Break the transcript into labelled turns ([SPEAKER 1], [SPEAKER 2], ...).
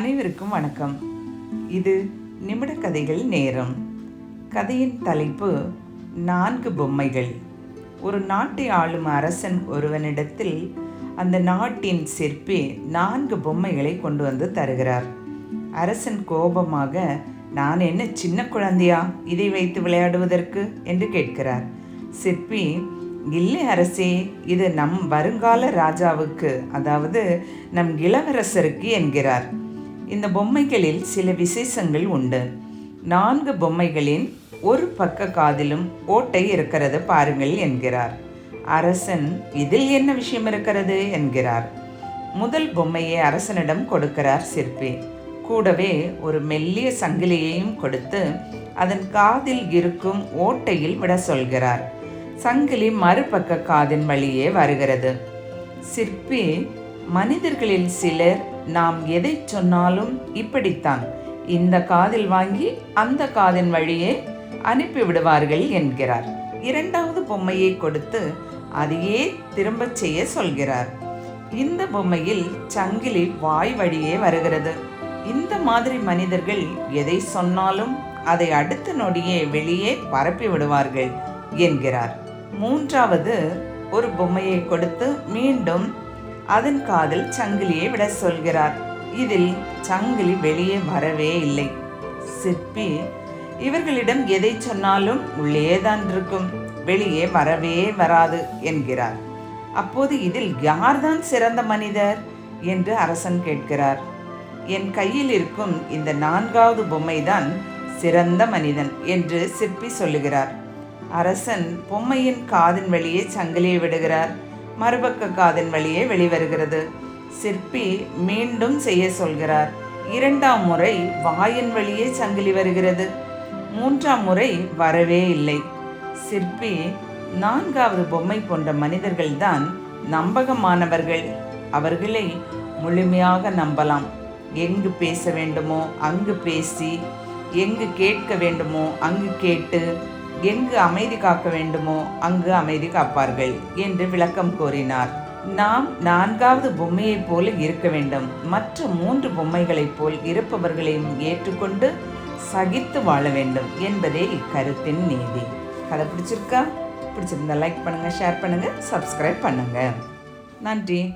[SPEAKER 1] அனைவருக்கும் வணக்கம். இது நிமிட கதைகள் நேரம். கதையின் தலைப்பு நான்கு பொம்மைகள். ஒரு நாட்டை ஆளும் அரசன் ஒருவனிடத்தில் அந்த நாட்டின் சிற்பி நான்கு பொம்மைகளை கொண்டு வந்து தருகிறார். அரசன் கோபமாக நான் என்ன சின்ன குழந்தையா? இதை வைத்து விளையாடுவதற்கு? என்று கேட்கிறார். சிற்பி இல்லை அரசே இது நம் வருங்கால ராஜாவுக்கு அதாவது நம் இளவரசருக்கு என்கிறார். இந்த பொம்மைகளில் சில விசேஷங்கள் உண்டு. நான்கு பொம்மைகளின் ஒரு பக்க காதிலும் ஓட்டை இருக்கிறது பாருங்கள் என்கிறார். அரசன் இதில் என்ன விஷயம் இருக்கிறது? என்கிறார். முதல் பொம்மையை அரசனிடம் கொடுக்கிறார் சிற்பி. கூடவே ஒரு மெல்லிய சங்கிலியையும் கொடுத்து அதன் காதில் இருக்கும் ஓட்டையில் விட சொல்கிறார். சங்கிலி மறுபக்க காதின் வழியே வருகிறது. சிற்பி மனிதர்களில் சிலர் நாம் எதை சொன்னாலும் இப்படித்தான். இந்த காதில் வாங்கி அந்த காதின் வழியே அனுப்பி விடுவார்கள் என்கிறார். இரண்டாவது பொம்மையை கொடுத்து அதையே திரும்பச் செய்ய சொல்கிறார். இந்த பொம்மையில் சங்கிலி வாய் வழியே வருகிறது. இந்த மாதிரி மனிதர்கள் எதை சொன்னாலும் அதை அடுத்த நொடியே வெளியே பரப்பி விடுவார்கள் என்கிறார். மூன்றாவது ஒரு பொம்மையை கொடுத்து மீண்டும் அதன் காதில் சங்கிலியை விட சொல்கிறார். இதில் சங்கிலி வெளியே வரவே இல்லை. சிற்பி இவர்களிடம் எதை சொன்னாலும் உள்ளேதான் இருக்கும். வெளியே வரவே வராது என்கிறார். அப்போது இதில் யார்தான் சிறந்த மனிதர்? என்று அரசன் கேட்கிறார். என் கையில் இருக்கும் இந்த நான்காவது பொம்மைதான் சிறந்த மனிதன் என்று சிற்பி சொல்லுகிறார். அரசன் பொம்மையின் காதின் வழியே சங்கிலியை விடுகிறார். மறுபக்க காதின் வழியே வெளிவருகிறது. சிற்பி மீண்டும் செய்ய சொல்கிறார். இரண்டாம் முறை வாயின் வழியே சங்கிலி வருகிறது. மூன்றாம் முறை வரவே இல்லை. சிற்பி நான்காவது பொம்மை போன்ற மனிதர்கள்தான் நம்பகமானவர்கள். அவர்களை முழுமையாக நம்பலாம். எங்கு பேச வேண்டுமோ அங்கு பேசி எங்கு கேட்க வேண்டுமோ அங்கு கேட்டு எங்கு அமைதி காக்க வேண்டுமோ அங்கு அமைதி காப்பார்கள் என்று விளக்கம் கூறினார். நாம் நான்காவது பொம்மையைப் போல இருக்க வேண்டும். மற்ற மூன்று பொம்மைகளைப் போல் இருப்பவர்களையும் ஏற்றுக்கொண்டு சகித்து வாழ வேண்டும் என்பதே இக்கருத்தின் நீதி. கதை பிடிச்சிருக்கா? பிடிச்சிருந்தா லைக் பண்ணுங்கள் ஷேர் பண்ணுங்கள் சப்ஸ்கிரைப் பண்ணுங்கள் நன்றி.